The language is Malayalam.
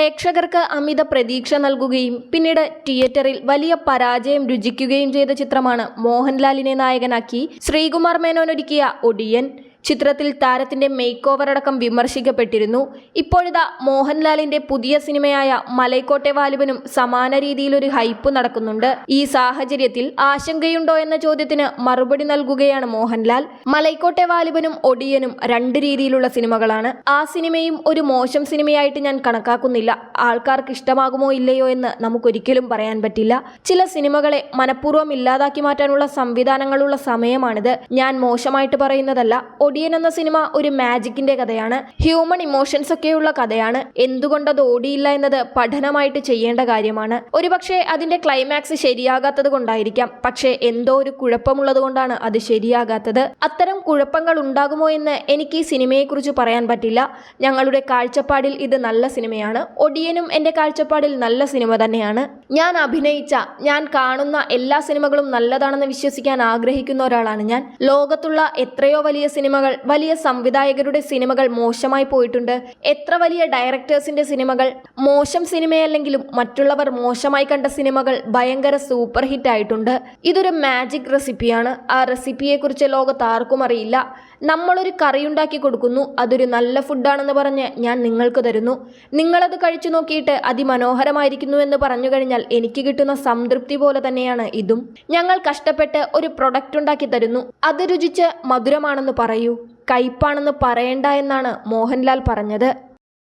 പ്രേക്ഷകർക്ക് അമിത പ്രതീക്ഷ നൽകുകയും പിന്നീട് തിയേറ്ററിൽ വലിയ പരാജയം രുചിക്കുകയും ചെയ്ത ചിത്രമാണ് മോഹൻലാലിനെ നായകനാക്കി ശ്രീകുമാർ മേനോനൊരുക്കിയ ഒടിയൻ. ചിത്രത്തിൽ താരത്തിന്റെ മേക്ക് ഓവർ അടക്കം വിമർശിക്കപ്പെട്ടിരുന്നു. ഇപ്പോഴിതാ മോഹൻലാലിന്റെ പുതിയ സിനിമയായ മലൈക്കോട്ടെ വാലിബനും സമാന രീതിയിലൊരു ഹൈപ്പ് നടക്കുന്നുണ്ട്. ഈ സാഹചര്യത്തിൽ ആശങ്കയുണ്ടോ എന്ന ചോദ്യത്തിന് മറുപടി നൽകുകയാണ് മോഹൻലാൽ. മലൈക്കോട്ടെ വാലിബനും ഒടിയനും രണ്ട് രീതിയിലുള്ള സിനിമകളാണ്. ആ സിനിമയും ഒരു മോശം സിനിമയായിട്ട് ഞാൻ കണക്കാക്കുന്നില്ല. ആൾക്കാർക്ക് ഇഷ്ടമാകുമോ ഇല്ലയോ എന്ന് നമുക്കൊരിക്കലും പറയാൻ പറ്റില്ല. ചില സിനിമകളെ മനഃപൂർവം ഇല്ലാതാക്കി മാറ്റാനുള്ള സംവിധാനങ്ങളുള്ള സമയമാണിത്. ഞാൻ മോശമായിട്ട് പറയുന്നതല്ല ഒടിയൻ എന്ന സിനിമ ഒരു മാജിക്കിന്റെ കഥയാണ്. ഹ്യൂമൺ ഇമോഷൻസ് ഒക്കെയുള്ള കഥയാണ്. എന്തുകൊണ്ട് അത് ഓടിയില്ല എന്നത് പഠനമായിട്ട് ചെയ്യേണ്ട കാര്യമാണ്. ഒരുപക്ഷെ അതിന്റെ ക്ലൈമാക്സ് ശരിയാകാത്തത് കൊണ്ടായിരിക്കാം. പക്ഷേ എന്തോ ഒരു കുഴപ്പമുള്ളത് കൊണ്ടാണ് അത് ശരിയാകാത്തത്. അത്തരം കുഴപ്പങ്ങൾ ഉണ്ടാകുമോ എന്ന് എനിക്ക് ഈ സിനിമയെക്കുറിച്ച് പറയാൻ പറ്റില്ല. ഞങ്ങളുടെ കാഴ്ചപ്പാടിൽ ഇത് നല്ല സിനിമയാണ്. ഒടിയനും എന്റെ കാഴ്ചപ്പാടിൽ നല്ല സിനിമ തന്നെയാണ്. ഞാൻ അഭിനയിച്ച ഞാൻ കാണുന്ന എല്ലാ സിനിമകളും നല്ലതാണെന്ന് വിശ്വസിക്കാൻ ആഗ്രഹിക്കുന്ന ഒരാളാണ് ഞാൻ. ലോകത്തുള്ള എത്രയോ വലിയ സിനിമകൾ വലിയ സംവിധായകരുടെ സിനിമകൾ മോശമായി പോയിട്ടുണ്ട്. എത്ര വലിയ ഡയറക്ടേഴ്സിന്റെ സിനിമകൾ മോശം സിനിമയല്ലെങ്കിലും മറ്റുള്ളവർ മോശമായി കണ്ട സിനിമകൾ ഭയങ്കര സൂപ്പർ ഹിറ്റ് ആയിട്ടുണ്ട് ഇതൊരു മാജിക് റെസിപ്പിയാണ്. ആ റെസിപ്പിയെക്കുറിച്ച് ലോകത്ത് ആർക്കും അറിയില്ല. നമ്മളൊരു കറി ഉണ്ടാക്കി കൊടുക്കുന്നു അതൊരു നല്ല ഫുഡാണെന്ന് പറഞ്ഞ് ഞാൻ നിങ്ങൾക്ക് തരുന്നു. നിങ്ങളത് കഴിച്ചു നോക്കിയിട്ട് അതിമനോഹരമായിരിക്കുന്നു എന്ന് പറഞ്ഞു കഴിഞ്ഞാൽ എനിക്ക് കിട്ടുന്ന സംതൃപ്തി പോലെ തന്നെയാണ് ഇതും. ഞങ്ങൾ കഷ്ടപ്പെട്ട് ഒരു പ്രൊഡക്റ്റ് ഉണ്ടാക്കി തരുന്നു. അത് രുചിച്ച് മധുരമാണെന്ന് പറയൂ. കയ്പാണെന്ന് പറയണ്ട എന്നാണ് മോഹൻലാൽ പറഞ്ഞത്.